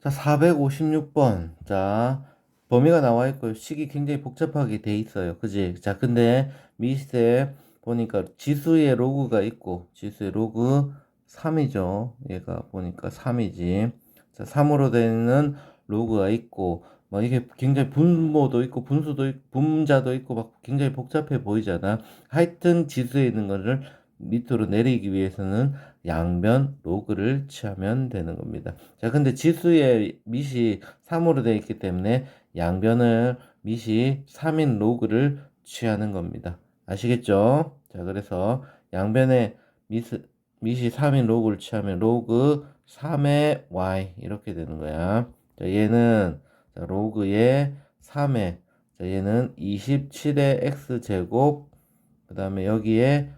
자, 456번. 자, 범위가 나와 있고 식이 굉장히 복잡하게 돼 있어요. 그지? 자, 근데 밑에 보니까 지수의 로그가 있고 지수의 로그 3이죠. 얘가 보니까 3이지. 자, 3으로 되는 로그가 있고 막 이게 굉장히 분모도 있고 분수도 있고 분자도 있고 막 굉장히 복잡해 보이잖아. 하여튼 지수에 있는 거를 밑으로 내리기 위해서는 양변 로그를 취하면 되는 겁니다. 자, 근데 지수의 밑이 3으로 되어 있기 때문에 양변을 밑이 3인 로그를 취하는 겁니다. 아시겠죠? 자, 그래서 양변의 밑, 밑이 3인 로그를 취하면 로그 3의 y 이렇게 되는 거야. 자, 얘는 자, 로그의 3의 자, 얘는 27의 x 제곱 그 다음에 여기에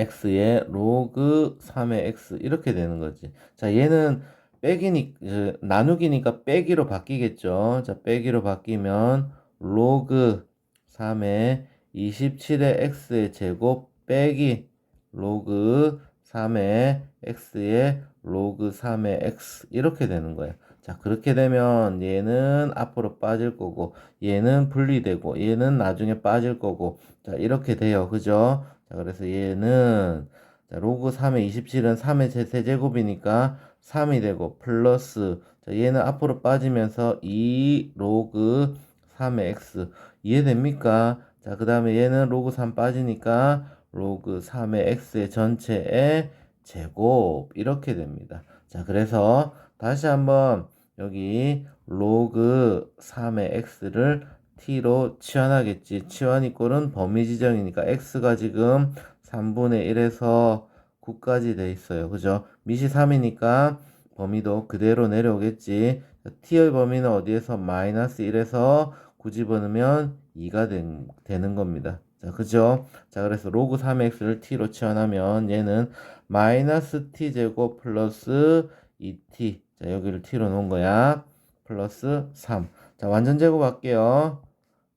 x의 로그 3의 x 이렇게 되는 거지. 자, 얘는 빼기니 그, 나누기니까 빼기로 바뀌겠죠. 자, 빼기로 바뀌면 로그 3의 27의 x의 제곱 빼기 로그 3의 x의 로그 3의 x 이렇게 되는 거예요. 자, 그렇게 되면 얘는 앞으로 빠질 거고 얘는 분리되고 얘는 나중에 빠질 거고 자, 이렇게 돼요. 그죠? 자, 그래서 얘는 자, 로그 3의 27은 3의 제 세제곱이니까 3이 되고 플러스 자, 얘는 앞으로 빠지면서 2 로그 3의 x 이해됩니까? 자, 그 다음에 얘는 로그 3 빠지니까 로그 3의 x의 전체의 제곱 이렇게 됩니다. 자, 그래서 다시 한번 여기 로그 3의 x를 t로 치환하겠지. 치환 이 꼴은 범위 지정이니까 x가 지금 3분의 1에서 9까지 돼 있어요. 그죠? 밑이 3이니까 범위도 그대로 내려오겠지. t의 범위는 어디에서 마이너스 1에서 9 집어넣으면 2가 된, 되는 겁니다. 자, 그죠? 자, 그래서 로그 3x를 t로 치환하면 얘는 마이너스 t 제곱 플러스 2t. 자, 여기를 t로 놓은 거야. 플러스 3. 자, 완전 제곱 할게요.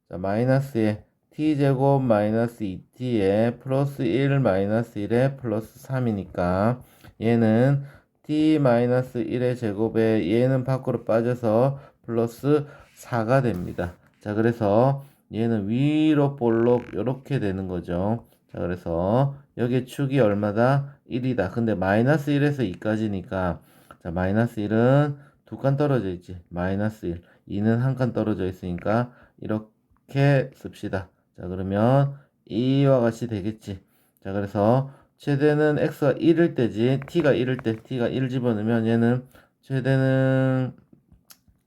자, 마이너스에 t제곱 마이너스 2t에 플러스 1 마이너스 1에 플러스 3이니까 얘는 t 마이너스 1의 제곱에 얘는 밖으로 빠져서 플러스 4가 됩니다. 자, 그래서 얘는 위로 볼록 이렇게 되는 거죠. 자, 그래서 여기 축이 얼마다? 1이다. 근데 마이너스 1에서 2까지니까 자, 마이너스 1은 두 칸 떨어져 있지. 마이너스 1. 2는 한 칸 떨어져 있으니까 이렇게 씁시다. 자, 그러면 이와 같이 되겠지. 자, 그래서 최대는 x가 1일 때지. t가 1일 때 t가 1 집어넣으면 얘는 최대는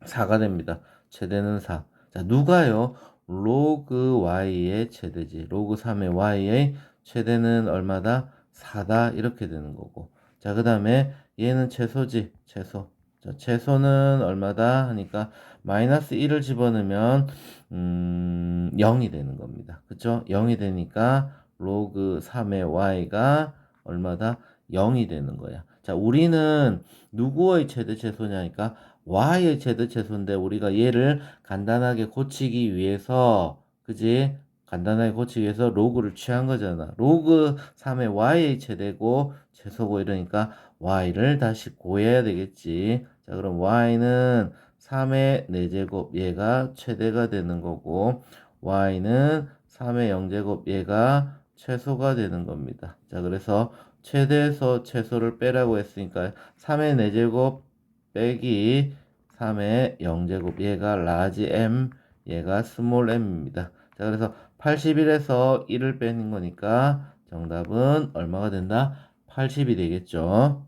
4가 됩니다. 최대는 4. 자, 누가요? 로그 y의 최대지. 로그 3의 y의 최대는 얼마다? 4다. 이렇게 되는 거고. 자, 그 다음에 얘는 최소지. 최소. 자, 최소는 얼마다? 하니까 마이너스 1을 집어넣으면 음, 0이 되는 겁니다. 그쵸? 0이 되니까 로그 3의 y가 얼마다? 0이 되는 거야. 자, 우리는 누구의 최대 최소냐니까 y의 최대 최소인데 우리가 얘를 간단하게 고치기 위해서 그지? 간단하게 고치기 위해서 로그를 취한 거잖아. 로그 3의 y의 최대고 최소고 이러니까 y를 다시 구해야 되겠지. 자, 그럼 y는 3의 4제곱 얘가 최대가 되는 거고 y는 3의 0제곱 얘가 최소가 되는 겁니다. 자, 그래서 최대에서 최소를 빼라고 했으니까 3의 4제곱 빼기 3의 0제곱 얘가 라지 m 얘가 스몰 m입니다. 자, 그래서 81에서 1을 빼는 거니까 정답은 얼마가 된다? 80이 되겠죠.